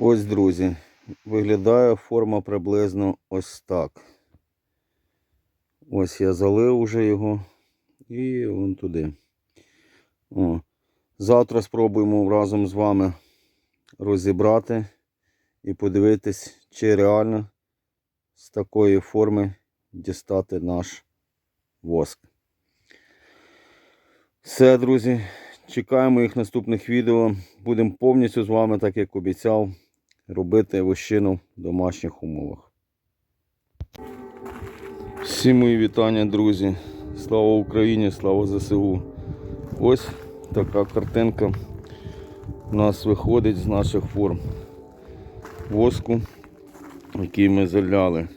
Ось, друзі, виглядає форма приблизно ось так. Ось я залив уже його і вон туди. О. Завтра спробуємо разом з вами розібрати і подивитись, чи реально з такої форми дістати наш воск. Все, друзі, чекаємо їх наступних відео. Будемо повністю з вами, так як обіцяв, робити вощину в домашніх умовах. Всі мої вітання, друзі. Слава Україні, слава ЗСУ. Ось така картинка у нас виходить з наших форм воску, який ми заляли.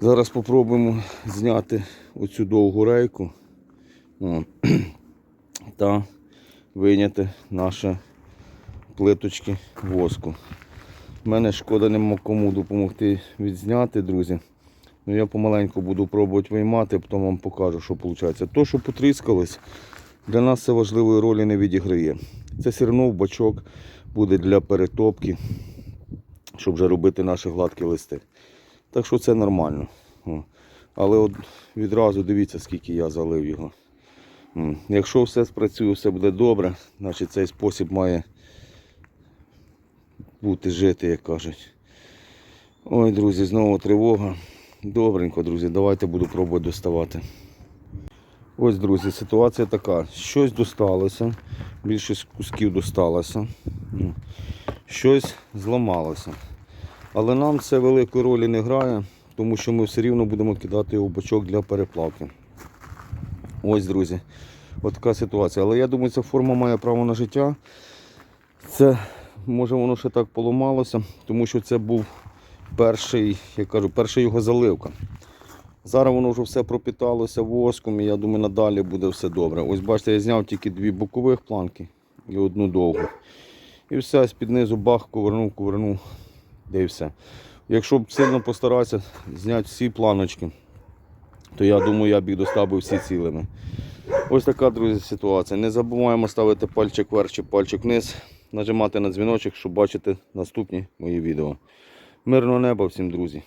Зараз спробуємо зняти оцю довгу рейку о, та вийняти наші плиточки воску. У мене шкода нема кому допомогти відзняти, друзі. Ну, я помаленьку буду пробувати виймати, потім вам покажу, що виходить. То, що потріскалось, для нас це важливої ролі не відіграє. Це все одно в бачок буде для перетопки, щоб вже робити наші гладкі листи. Так що це нормально. Але от відразу дивіться, скільки я залив його. Якщо все спрацює, все буде добре, значить цей спосіб має бути жити, як кажуть. Ой, друзі, знову тривога. Добренько, друзі, давайте буду пробувати доставати. Ось, друзі, ситуація така. Щось досталося, більшість кусків досталося, ну, щось зламалося. Але нам це великої ролі не грає, тому що ми все рівно будемо кидати його в бачок для переплавки. Ось, друзі, от така ситуація. Але я думаю, ця форма має право на життя. Це може воно ще так поламалося, тому що це був перший, я кажу, перша його заливка. Зараз воно вже все пропіталося воском і я думаю, надалі буде все добре. Ось бачите, я зняв тільки дві бокових планки і одну довгу. І все, з-під низу бах, ковернув, ковернув, де і все. Якщо б сильно постаратися зняти всі планочки, то я думаю, я б їх доставив всі цілими. Ось така, друзі, ситуація. Не забуваємо ставити пальчик вверх чи пальчик вниз, нажимати на дзвіночок, щоб бачити наступні мої відео. Мирного неба всім, друзі!